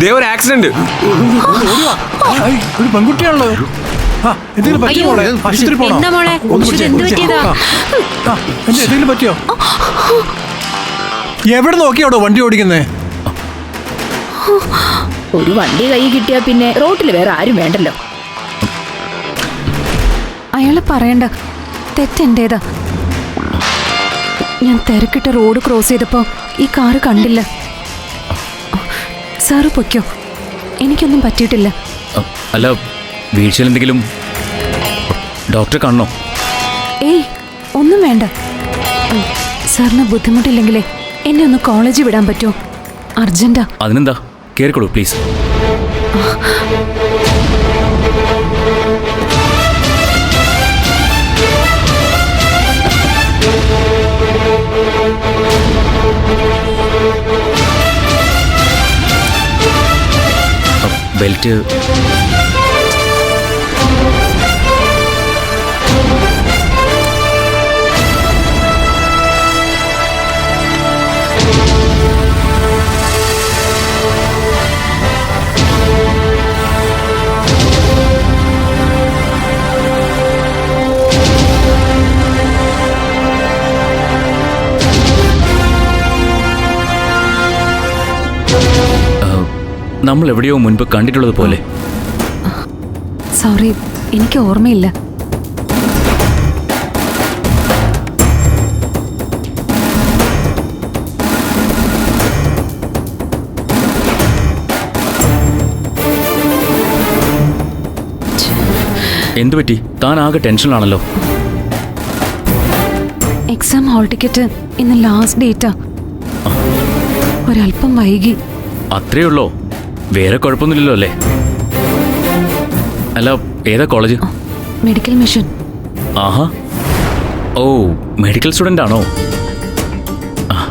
ദേ ഒരു ആക്സിഡന്റ് ഒരു പെൺകുട്ടിയാണല്ലോ. ആ എന്തെങ്കിലും പറ്റിയോ മോളെ? ആശുപത്രി പോണോ? എന്താ മോളെ? ഒന്ന് ഇത് പിടിച്ചേ, എന്ത് പിടിച്ചേ. പറ്റിയതാ? ആ, ആ, എന്താ എന്തെങ്കിലും പറ്റിയോ? എവിടെ നോക്കിയാടോ വണ്ടി ഓടിക്കുന്നേ? ഒരു വണ്ടി കൈ കിട്ടിയാ പിന്നെ റോട്ടിൽ വേറെ ആരും വേണ്ടല്ലോ. അയാൾ പറയണ്ട. തെറ്റെന്റേതാ. ഞാൻ തിരക്കിട്ട് റോഡ് ക്രോസ് ചെയ്തപ്പോ ഈ കാറ് കണ്ടില്ല. സാറ് പൊയ്ക്കോ. എനിക്കൊന്നും പറ്റിയിട്ടില്ല. അല്ല വീഴ്ചയിൽ എന്തെങ്കിലും ഡോക്ടറെ കാണണോ? ഏയ് ഒന്നും വേണ്ട. സാറിന് ബുദ്ധിമുട്ടില്ലെങ്കിലേ എന്നെ ഒന്ന് കോളേജിൽ വിടാൻ പറ്റുമോ അർജന്റാ. അതിനെന്താ? കേറിക്കോളൂ പ്ലീസ്. ബെൽറ്റ് നമ്മൾ എവിടെയോ മുൻപ് കണ്ടിട്ടുള്ളത് പോലെ സോറി എനിക്ക് ഓർമ്മയില്ല. എന്തു പറ്റി? താൻ ആകെ ടെൻഷനാണല്ലോ എക്സാം ഹാൾ ടിക്കറ്റ് ഇന്ന് ലാസ്റ്റ് ഡേറ്റാ ഒരല്പം വൈകി. അത്രേ ഉള്ളോ? വേറെ കുഴപ്പമൊന്നുമില്ലല്ലോ അല്ലേ? അല്ല ഏതാ കോളേജ് മെഡിക്കൽ മിഷൻ ആഹാ. ഓ മെഡിക്കൽ സ്റ്റുഡന്റ് ആണോ? അപ്പോൾ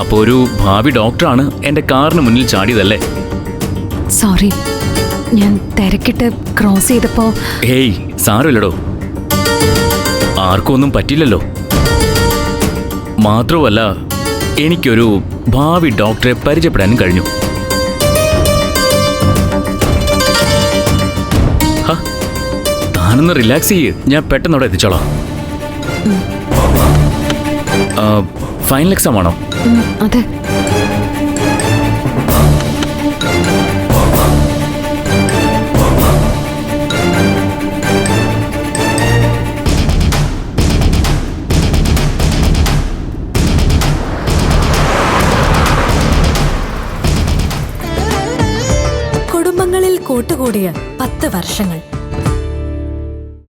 അപ്പോ ഒരു ഭാവി ഡോക്ടറാണ് എന്റെ കാറിന് മുന്നിൽ ചാടിയതല്ലേ? സോറി ഞാൻ തിരക്കിട്ട് ക്രോസ് ചെയ്തപ്പോ ഹേയ് സാരമില്ലടോ. ആർക്കും ഒന്നും പറ്റില്ലല്ലോ. മാത്രവുമല്ല എനിക്കൊരു ഭാവി ഡോക്ടറെ പരിചയപ്പെടാനും കഴിഞ്ഞു. താനൊന്ന് റിലാക്സ് ചെയ്യ്. ഞാൻ പെട്ടെന്ന് അവിടെ എത്തിച്ചോളാം. ഫൈനൽ എക്സാം ആണോ? അതെ. കുടുംബങ്ങളിൽ കൂട്ടുകൂടിയ പത്ത് വർഷങ്ങൾ.